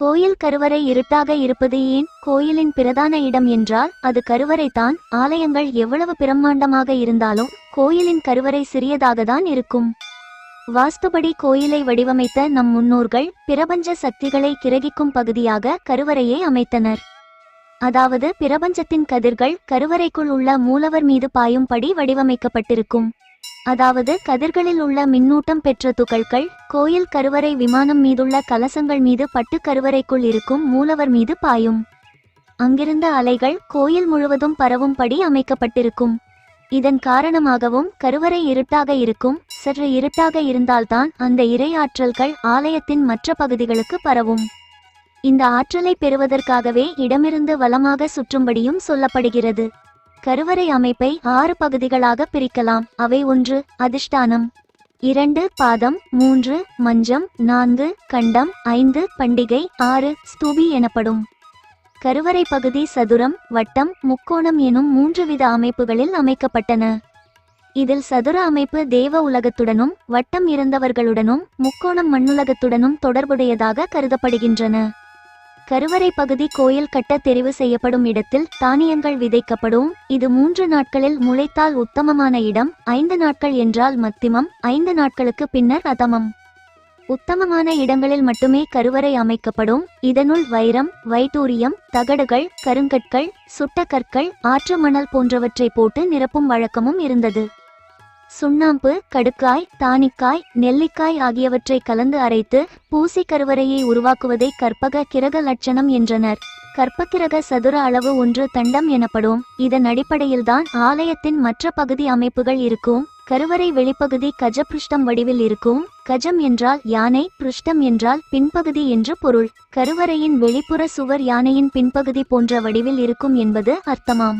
கோயில் கருவறை இருட்டாக இருப்பது ஏன்? கோயிலின் பிரதான இடம் என்றால் அது கருவறைதான். ஆலயங்கள் எவ்வளவு பிரம்மாண்டமாக இருந்தாலும் கோயிலின் கருவறை சிறியதாக தான் இருக்கும். வாஸ்துபடி கோயிலை வடிவமைத்த நம் முன்னோர்கள் பிரபஞ்ச சக்திகளை கிரகிக்கும் பகுதியாக கருவறையை அமைத்தனர். அதாவது பிரபஞ்சத்தின் கதிர்கள் கருவறைக்குள் உள்ள மூலவர் மீது பாயும்படி வடிவமைக்கப்பட்டிருக்கும். அதாவது கதிர்களில் உள்ள மின்னூட்டம் பெற்ற துகள்கள் கோயில் கருவறை விமானம் மீதுள்ள கலசங்கள் மீது பட்டு கருவறைக்குள் இருக்கும் மூலவர் மீது பாயும். அங்கிருந்த அலைகள் கோயில் முழுவதும் பரவும்படி அமைக்கப்பட்டிருக்கும். இதன் காரணமாகவும் கருவறை இருட்டாக இருக்கும் சற்று இருட்டாக இருந்தால்தான் அந்த இறை ஆற்றல்கள் ஆலயத்தின் மற்ற பகுதிகளுக்கு பரவும். இந்த ஆற்றலை பெறுவதற்காகவே இடமிருந்து வளமாக சுற்றும்படியும் சொல்லப்படுகிறது. கருவறை அமைப்பை ஆறு பகுதிகளாக பிரிக்கலாம். அவை ஒன்று அதிஷ்டானம். இரண்டு பாதம். மூன்று மஞ்சம். நான்கு கண்டம். ஐந்து பண்டிகை. ஆறு ஸ்தூபி எனப்படும். கருவறை பகுதி சதுரம் வட்டம் முக்கோணம் எனும் மூன்று வித அமைப்புகளில் அமைக்கப்பட்டன. இதில் சதுர அமைப்பு தேவ உலகத்துடனும் வட்டம் இருந்தவர்களுடனும் முக்கோணம் மண்ணுலகத்துடனும் தொடர்புடையதாக கருதப்படுகின்றன. கருவறை பகுதி கோயில் கட்ட தெரிவு செய்யப்படும் இடத்தில் தானியங்கள் விதைக்கப்படும். இது மூன்று நாட்களில் முளைத்தால் உத்தமமான இடம். ஐந்து நாட்கள் என்றால் மத்திமம். ஐந்து நாட்களுக்கு பின்னர் அதமம். உத்தமமான இடங்களில் மட்டுமே கருவறை அமைக்கப்படும். இதனுள் வைரம் வைடூரியம் தகடுகள் கருங்கற்கள் சுட்ட கற்கள் ஆற்று மணல் போன்றவற்றை போட்டு நிரப்பும் வழக்கமும் இருந்தது. சுண்ணாம்பு கடுக்காய் தானிக்காய் நெல்லிக்காய் ஆகியவற்றை கலந்து அரைத்து பூசி கருவறையை உருவாக்குவதை கற்பக கிரக லட்சணம் என்றனர். கற்பக்கிரக சதுர அளவு ஒன்று தண்டம் எனப்படும். இதன் அடிப்படையில்தான் ஆலயத்தின் மற்ற பகுதி அமைப்புகள் இருக்கும். கருவறை வெளிப்பகுதி கஜபிருஷ்டம் வடிவில் இருக்கும். கஜம் என்றால் யானை பிருஷ்டம் என்றால் பின்பகுதி என்று பொருள். கருவறையின் வெளிப்புற சுவர் யானையின் பின்பகுதி போன்ற வடிவில் இருக்கும் என்பது அர்த்தமாம்.